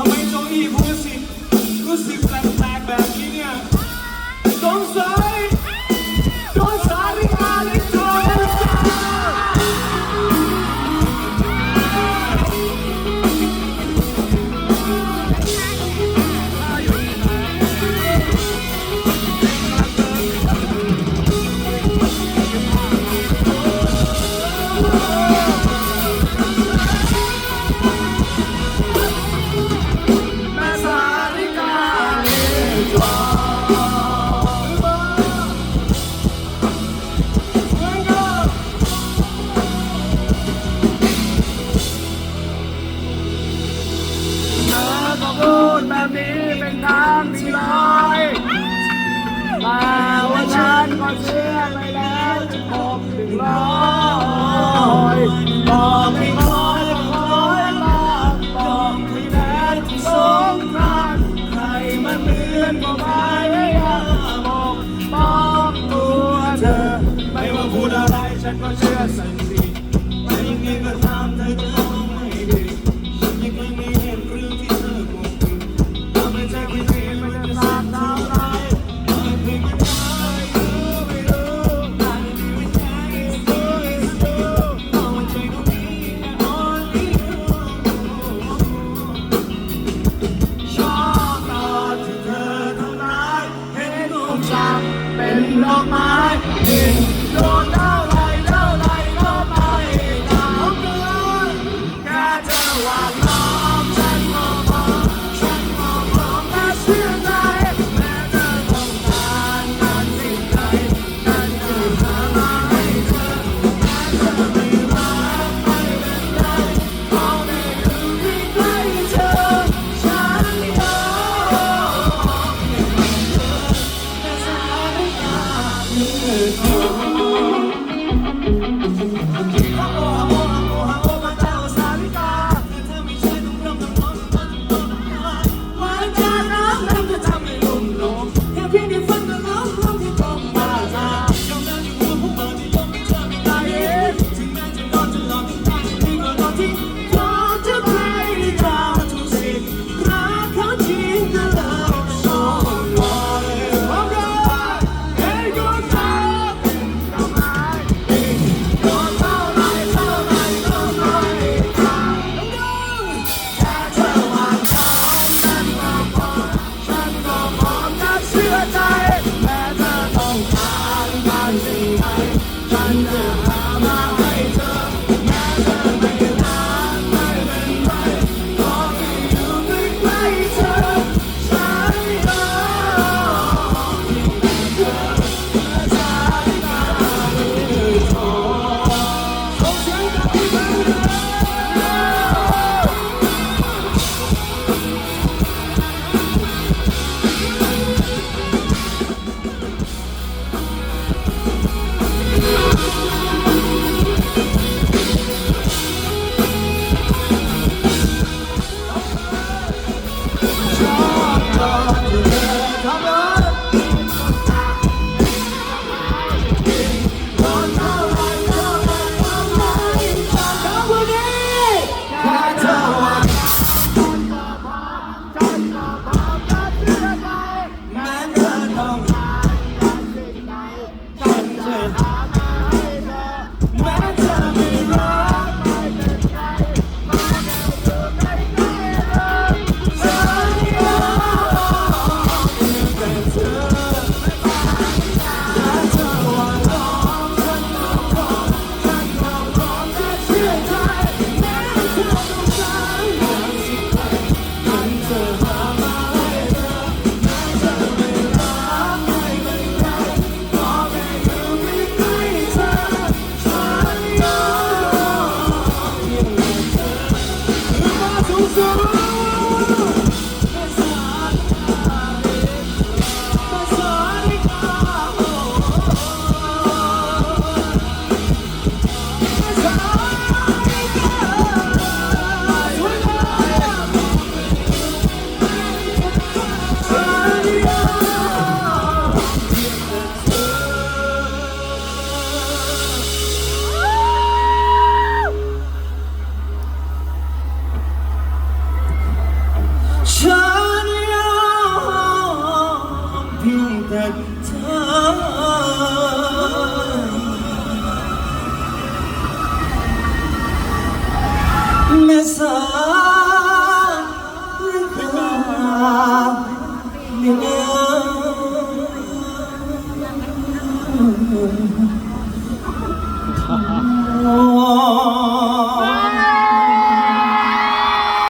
ทำไมโจอี้พูดสิรู้สึกแปลกแบบนี้เนี่ยสงสัยสงสั pode ser. Wow. Whoa! สาวหรือเปล่าเนี่ย